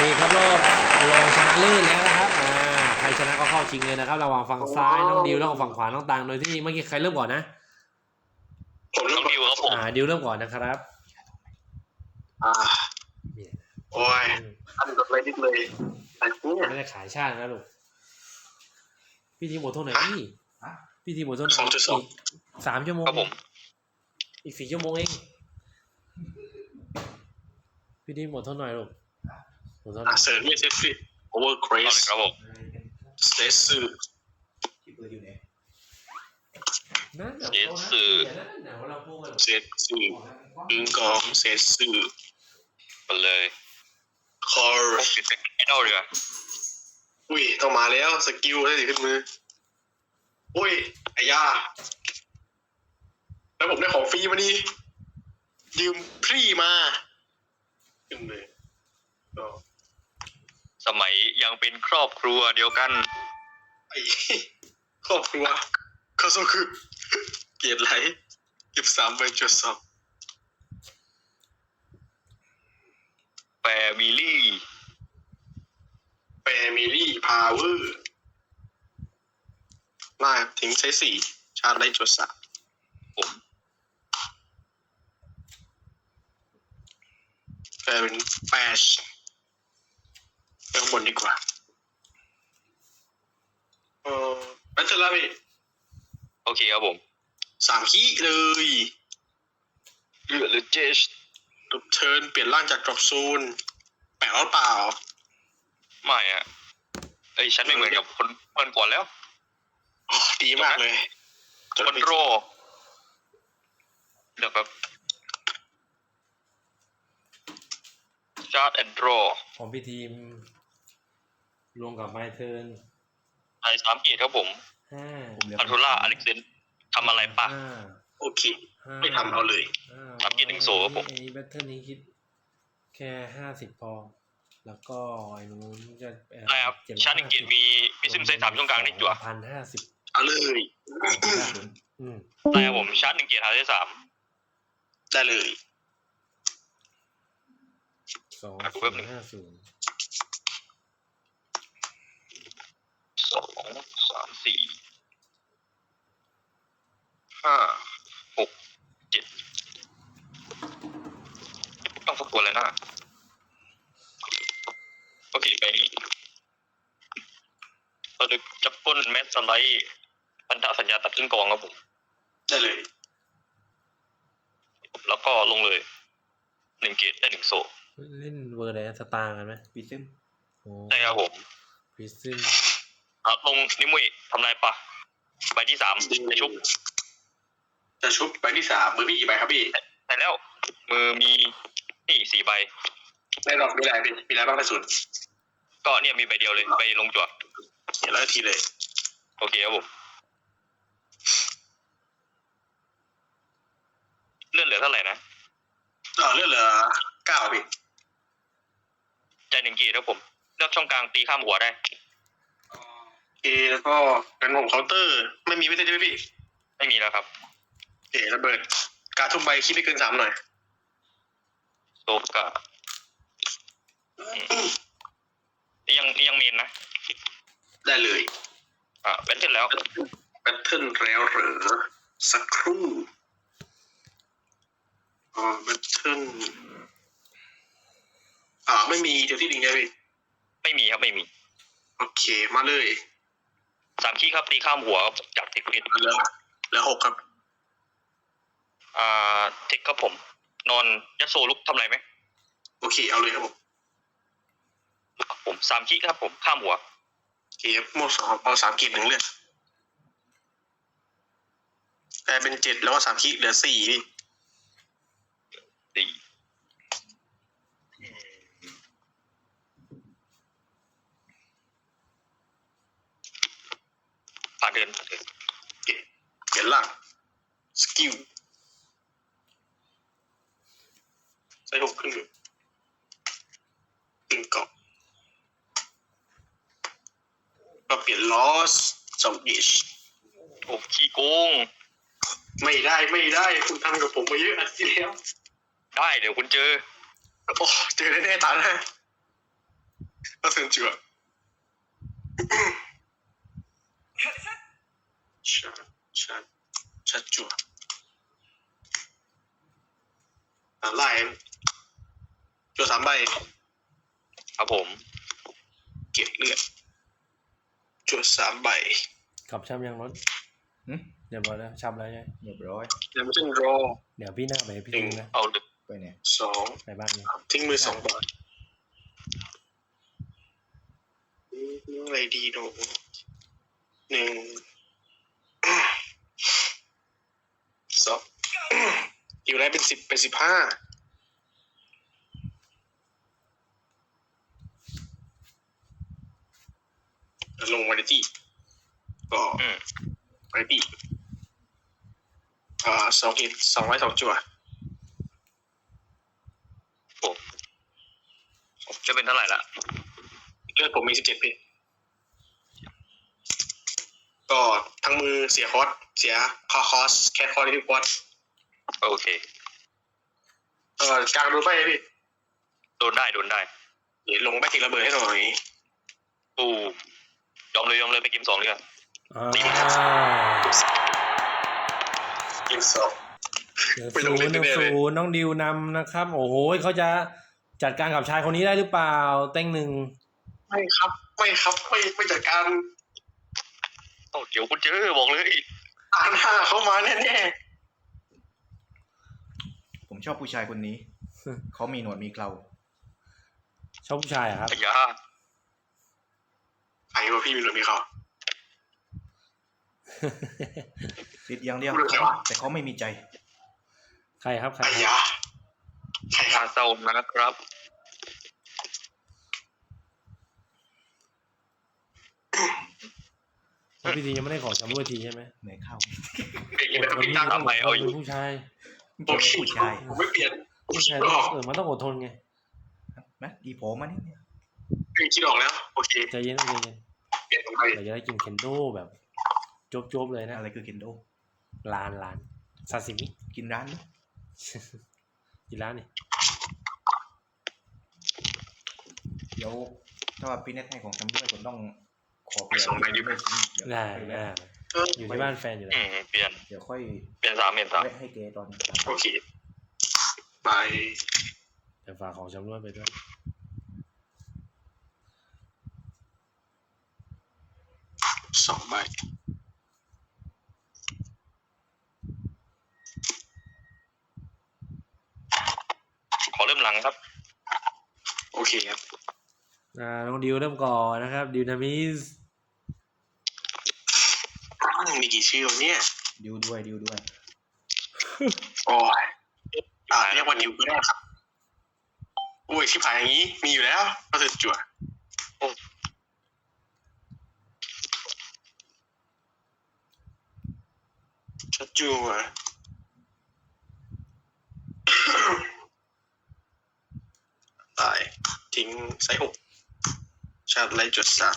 นี่ครับรอบรองชนะเลิศแล้วนะครับอ่าใครชนะก็เข้าชิงเลยนะครับ ระหว่างฝั่งซ้ายน้องดิวแล้วก็ฝั่งขวาน้องตังโดยที่เมื่อกี้ใครเริ่มก่อนนะผมเริ่ต้มองดิวครับผมอ่าดิวเริ่มก่อนนะครับอ่าโอ้ยอันกดไว้นิดเลยแต่เนี่ยไม่ได้ขายชาตินะลูกพี่ทีมหมดเท่าไหร่พี่พี่ทีมหมดเท่าไหร่สองจุดสองกสามชั่วโมงครับผมอีกสี่ชั่วโมงเองพี่ทีมหมดเท่าไหร่ลูก หมดเท่าไหร่อะเสริมเนี่ยเซฟฟี่โอเวอร์เกรเอาสเลยครับผมสเตสซื่อนั่นเจสสื่อเดี๋ยวเราพูดกันเซตซื่ออึงกองเซตซื่อไปเลยคอร์พวกติดเป็นไอดอลดีกว่าอุ้ยต้องมาแล้วสกิลได้สิขึ้นมือ อุ้ยไอ้ย่าแล้วผมได้ของฟรีมานี่ยืมพรีมาขึ้นมือก็ส มัยยังเป็นครอบครัวเดียวกันไอ้ครอบครัวก็ก็คือเกียรติไหลยี่สามใบจุดสองแฟมิลี่แฟมิลี่พาวเวอร์มาทิ้งใช้สี่ชาร์จได้จุดสามผมแฟนเป็นแฟช ไปข้างบนดีกว่าเออแบตเตอร์ลาพี่โอเคครับผมสามขี้เลยเลือดหรือเจสรูปเทิร์นเปลี่ยนร่างจากดรอปซูนแปลกหรือเปล่า ไม่อะเอ้ยฉันไม่เหมือนกับคนเพื่อนก่อนแล้วอ๋อดีมากเลยคนโรเดี๋ยวแบบชาร์ดแอนด์รอของพี่ทีม รวมกับไมเทิร์นไอสามเกียรติครับผมห้าพันธุล่าอเล็กเซนทำอะไรปะห้าโอเค ห้าไม่ทำเอาเลย ห้ารับกินหนึ่งโซ่ครับผมไอ้แบตเทิลนี้คิด แค่ห้าสิบพอ แล้วก็ไอ้นู้นจะเอ่อได้ครับ750ชาร์ดหนึ่งเกียรติมีมีซิมไซส์สามช่องกลางในจั่วพันห้าสิบเอาเลย อืมได้ครับผมชาร์จหนึ่งเกียร์ทางที่สามได้เลย สองอะกูแป๊บหนึ่งห้าศูนย์ สองสามสี่ห้าหกเจ็ดต้องสักตัวเลยนะโอเคไปเราจะจะปล้นแมสสไลด์พันธสัญญาตัดครึ่งกองครับผม ได้เลย แล้วก็ลงเลยหนึ่งเกียร์ได้หนึ่งโซ่เล่นเวอร์อะไรนะสตาร์กันไหมปีซึมโอ้ได้ครับผม พิซซิ่ง อะลงนิมุยทำลายปะใบที่สามในชุบจะชุบใบที่สามมือพี่กี่ใบครับพี่แต่แล้ว มือมีนี่สี่ใบได้ดอกมีอะไรพี่มีอะไรบ้างในศูนย์ก็เนี่ยมีใบเดียวเลยใบลงจั่วเห็นแล้วทีเลย โอเคครับผมเลื่อนเหลือเท่าไหร่นะต่อเลือดเหลือเก้าพี่ใจหนึ่งกีครับผมเลือกช่องกลางตีข้ามหัวได้โอ เคแล้วก็กันผมเคาน์เตอร์ ไม่มีไม่ใช่ไหมพี่ไม่มีแล้วครับโอเคระเบิด การทุกใบคิดไม่เกินสามหน่อยโซกะนี่ยังนี่ยังเมนนะ ได้เลยอ่าเป็นเสร็จแล้วแบตเทิลแล้วเหรอสักครู่อ๋อแบตเทิลอ่าไม่มีเดี๋ยวที่ลิงไงพี่ไม่มีครับไม่มี โอเคมาเลย สามขี้ครับตีข้ามหัวครับจากเทคนิคเหลือเหลือหกครับ อ่าเทคครับผม นอนยัดโซลุกทำอะไรไหมโอเคเอาเลยครับผมครับผมสามขี้ครับผมข้ามหัวโอเคครับโมดสองเอาสามกีดหนึ่งเลือดกลายเป็นเจ็ดแล้วก็สามขีดเหลือสี่พี่ สี่ ผ่านเดินผ่านเดินโอเคเปลี่ยนล่างสกิลใส่หกครึ่งหนึ่งครึ่งเกาะก็เปลี่ยนลอสสองดิชโอ้ขี้โกง ไม่ได้ไม่ได้ คุณทำกับผมมาเยอะอันที่แล้ว ได้เดี๋ยวคุณเจอ โอ้เจอแน่ๆตาหน้าก็เซนจั่วชัด ชัดชัดจั่วอ่าไล่จั่วสามใบ ครับผม เก็บเลือดจั่วสามใบขับช้ำยังรถหึ เรียบร้อยแล้วช้ำแล้วใช่ไหมเรียบร้อยยังไม่ใช่รอเดี๋ยวพี่หน้าไปให้พี่หนึ่งดูนะเอาดึกไปเนี่ยสองไปบ้านเนี่ยทิ้งมือสองใบทิ้งอะไรดีหนูหนึ่งสองอยู่ได้ เป็นสิบเป็นสิบห้าลงวาไรตี้ก็อืมวาไรตี้อ่าสองหินสองไว้สองจั่วผมจะเป็นเท่าไหร่ละเลือดผมมีสิบเจ็ดปีก็ทั้งมือเสียคอสเสียคอคอสแค่คอร์ที่คอสโอเค เออกลางดูไปพี่โดนได้โดนได้เดี๋ยวลงไปทิ้งระเบิดให้หน่อยปูยอมเลยยอมเลยไปเกมสองเลยกันอ่ากินสองหนึ่งไม่ศูต้อนงย์หเล่นึ่นงแน่ๆเลย ศูนย์น้องดิวนำนะครับ โอ้โหเขาจะจัดการกับชายคนนี้ได้หรือเปล่า เต้งหนึ่งไม่ครับ ไม่ครับ ไม่ไม่จัดการโอ้เดี๋ยวคุณเจอบอกเลย อ่านห้าเข้ามาแน่ผม ชอบผู้ชายคนนี้ เขามีหนวดมีเคราชอบผู้ชายอะครับพยาๆใครว่าพี่มีหรือมีเขา ติดอย่างเดียว พูดเลยว่า แต่เขาไม่มีใจ ใครครับใครไอ้ครับยาใครคทารับเศร้านะครับพี่ทียังไม่ได้ขอชำรวยทีใช่ไหมเหนื่อยเข้า เป็นยังไงคนนี้ตั้งต้องทำไมเอาอเป็ยู่นผู้ชาย โอเคผู้ชายผมไม่เปลี่ยนผู้ชายคิดออกเออมันต้องอดทนไงนะดีโผมมานี่เนี่ยคิดออกแล้วโอเคใจเย็นใจเย็นเปลี่ยนตรงไปเดี๋ยวจะได้กินเคนโดแบบจบๆเลยนะอะไรคือเคนโดร้านร้านซาซิมิกินร้านไหมกี่ร้านนี่เดี๋ยวถ้าว่าพี่เน็ตให้ของชำร่วยผมต้องขอเปลี่ยนส่งไปดิเดี๋ยวได้ค่อยได้แวะเอออยู่ที่บ้านแฟนอยู่อืแล้วมเปลี่ยน เดี๋ยวค่อยเปลี่ยนสามเปลี่ยนสามแวะให้เกตอนโอเคไปเดี๋ยวฝากของชำรวยไปด้วยสองใบขอเริ่มหลังครับ โอเคครับ อ่าน้องดิวเริ่มก่อนนะครับดิวนามิส มีกี่ชื่อวะเนี่ย ดิวด้วยดิวด้วย โอ้ยอ่าเรียกว่าดิวก็ได้ครับโอ้ยชิบหายอย่างนี้ มีอยู่แล้วก็จะจั่วโอ้ชัดจั่วตายทิ้งไซส์หกชาร์จไลจุดสาม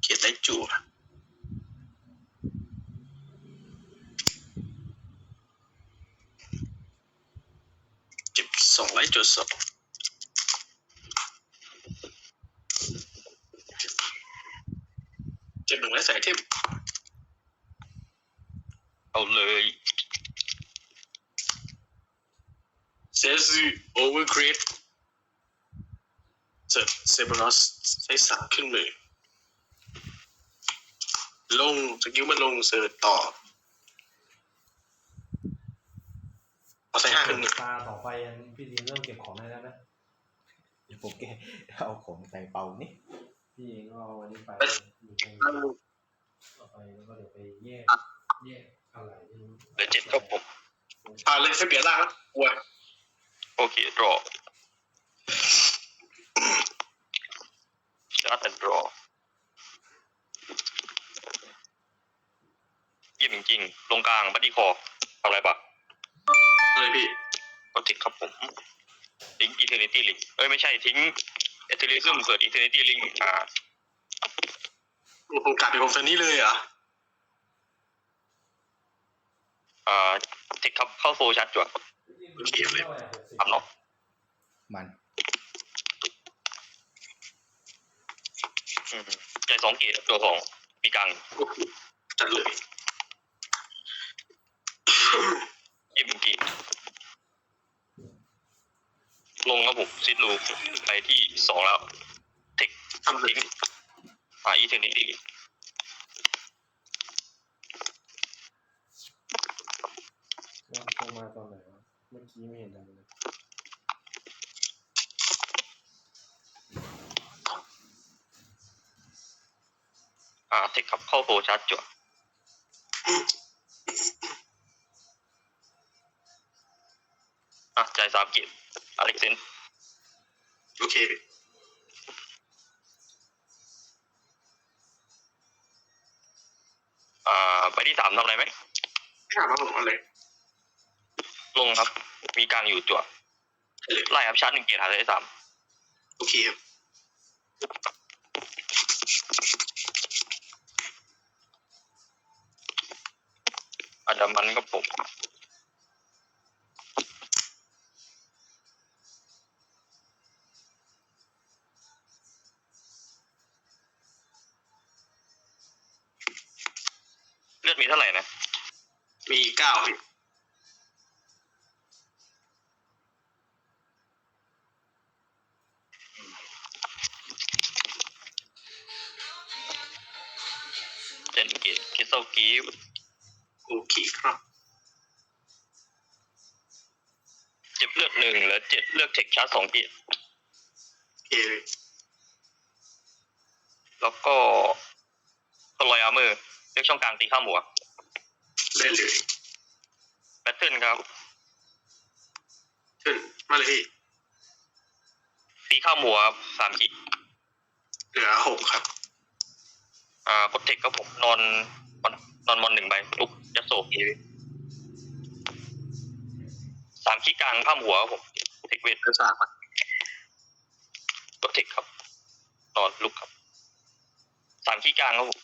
เกียรติไลท์จั่วเก็บ สองไลท์จุดสองเจ็บหนึ่งไลท์ใส่เทมเอาเลยเซซูโอเวอร์ครีดเสร็จเซเบรอสใช้สามขึ้นมือลงสกิลมันลงเสิร์ต่อเอา ใส่ห้าขึ้นมือตาต่อไปพี่ทีเริ่มเก็บของได้แล้วนะเดี๋ยวผมแกเอาของใส่เป่านี่พี่เองก็เอาวันนี้ไปอยู่ตรงนั่งต่อไปแล้วก็เดี๋ยวไปแยกแยกอะไรไม่รู้เหลือเจ็ดครับผมผ่านเลยไม่เปลี่ยนร่างแล้วกลัวโอเครอชาร์จแอนด์รอเยี่ยมจริงๆลงกลางบัดดี้คอทำอะไรปะ เลยพี่ก็ทิ้งครับผมทิ้งอินเทอร์เนตี้ลิงเอ้ยไม่ใช่ทิ้งเอเทลิซึมเกิดอินเทอร์เนตี้ลิงอ่าโอกาสเป็นของเซนนี่เลยเหรอะอ่าเทคครับเข้าโซชัดจวดโอเคเลยทำเนาะมันอืมใจสองเกตตัวของปีกังจัดเลย ยิมกีลงครับผมซิดลูไปที่สองแล้วเทคทำลิงอ่าอีเทอร์นิตี้โทรมาตอนไหนวะเมื่อกี้ไม่เห็นดังเลยอ่าเทคครับเข้าโซชัดจวดามเกตอเล็กเซนโอเคอ่าไปที่สามทำอะไรไหมถามมาผมอะไรลงครับ มีกลางอยู่จั่วไล่ครับชาร์จหนึ่งเกียร์หาได้สามโอเคครับอันดามันก็ผม นเกตคิสโซกีฟโอเคครับเจ็บเลือดหนึ่งเหลือเจ็ดเลือกเทคชาร์จสองเกียร์โอเคเลยแล้วก็ก็ลอยอาร์เมอร์เลือกช่องกลางตีข้ามหัวได้เลยแพทเทิร์นครับเชิญมาเลยพี่ตีข้ามหัวสามขีดเหลือหกครับ อ่ากดเทคก็ผมนอนนอนมอนหนึ่งใบลุกยัดโซกีสามขีดกลางข้ามหัวครับผมเทคเวทเหลือสามอะกดเทคครับนอนลุกครับสามขีดกลางครับผม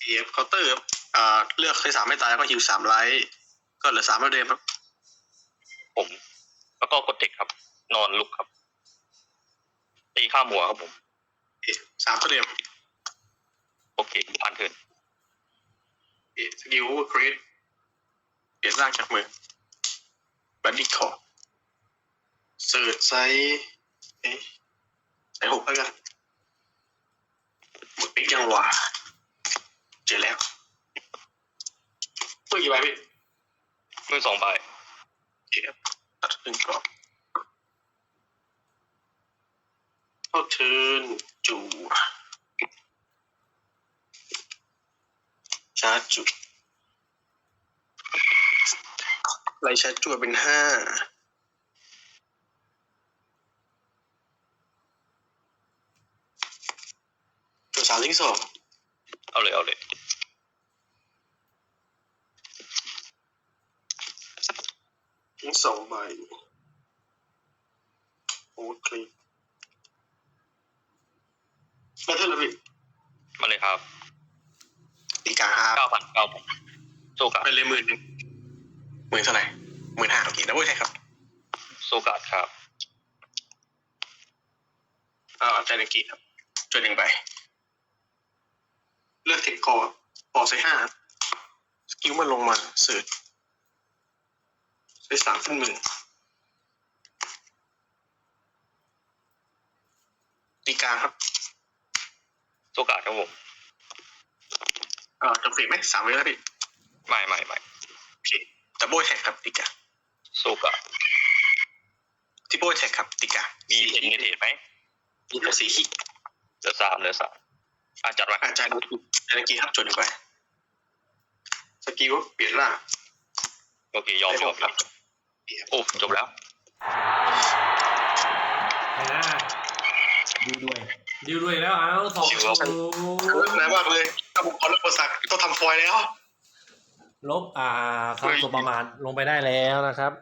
เอฟเคาน์เตอร์ครับอ่าเลือกเคยสามไม่ตายแล้วก็ฮิวสามไลท์ก็เหลือสามเท่าเดิมครับ ผม แล้วก็กดเทคครับ นอนลุกครับตีข้ามหัวครับผมโอเคสามเท่าเดิม โอเคผ่านเทิร์นโอเคสกิลครีดเปลี่ยนร่างจากมือบัดดี้คอร์เสิร์ชไซส์เอ๊ะไซส์หกแล้วกันหมดปิ๊กยังวะเจอแล้วเมื่อกี่ใบพี่มือสองใบโอเคครับตัดหนึ่งกรอบเข้าเทิร์นจูาร์จจูไล่ชาร์จจูเป็นห้าตัวสามลิงก์สองเอาเลย เอาเลยลิงก์สองใบโอเคแบตเทิลแล้วพี่มาเลยครับ ตีกลางห้าเก้าพันเก้าพันโซกาไปเลยหมื่นหนึ่งหมื่นเท่าไหร่หมื่นห้าโอเคนะเว้ยใช่ครับโซกาครับอ่าใจนักกีครับจดหนึ่งใบเลือกเทคคอร์พอใส่ห้าสกิลมันลงมาเสิร์ชใส่สามขึ้นหมื่นตีกลางครับโซกาครับผม อ่าจำเฟรมไหมสามเวลแล้วพี่ไม่ไม่ไม่โอเคดับเบิลแท็กครับตีกลางโซกาทิปเปิลแท็กครับตีกลางมีเทนเงเทไหมมีตัวสีขีดเหลือสามเหลือสามอะจัดมาอาจารย์ใจนักกีครับจดหนึ่งใบสกิลเปลี่ยนร่างโอเคยอมยอมครับโอ้จบแล้วไอ้หน้าดูด้วย ดิวด้วยแล้วเอาสองชิวครับศูนย์นานมากเลยถ้าผมขอเลิกบริษัทต้องทำฟอยล์แล้ว ลบอ่าความสบประมาทลงไปได้แล้วนะครับ